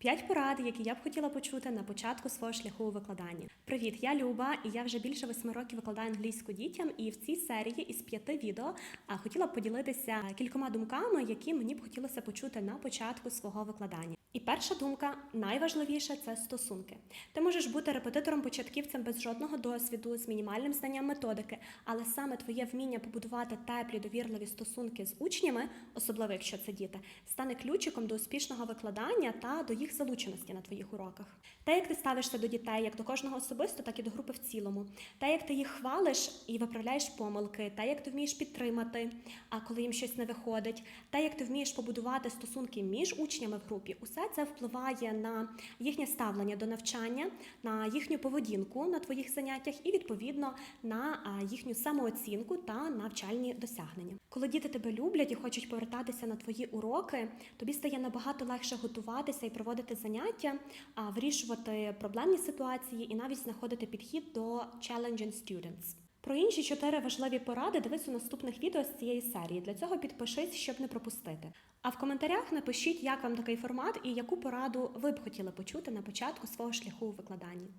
П'ять порад, які я б хотіла почути на початку свого шляху у викладанні. Привіт, я Люба, і я вже більше восьми років викладаю англійську дітям. І в цій серії із п'яти відео хотіла б поділитися кількома думками, які мені б хотілося почути на початку свого викладання. І перша думка найважливіша це стосунки. Ти можеш бути репетитором-початківцем без жодного досвіду, з мінімальним знанням методики, але саме твоє вміння побудувати теплі довірливі стосунки з учнями, особливо якщо це діти, стане ключиком до успішного викладання та до їх залученості на твоїх уроках. Те, як ти ставишся до дітей, як до кожного особисто, так і до групи в цілому, те, як ти їх хвалиш і виправляєш помилки, те, як ти вмієш підтримати, а коли їм щось не виходить, те, як ти вмієш побудувати стосунки між учнями в групі, усе це впливає на їхнє ставлення до навчання, на їхню поведінку на твоїх заняттях і відповідно на їхню самооцінку та навчальні досягнення. Коли діти тебе люблять і хочуть повертатися на твої уроки, тобі стає набагато легше готуватися і проводити заняття, а, вирішувати проблемні ситуації і навіть знаходити підхід до challenging students. Про інші чотири важливі поради дивись у наступних відео з цієї серії. Для цього підпишись, щоб не пропустити. А в коментарях напишіть, як вам такий формат і яку пораду ви б хотіли почути на початку свого шляху у викладанні.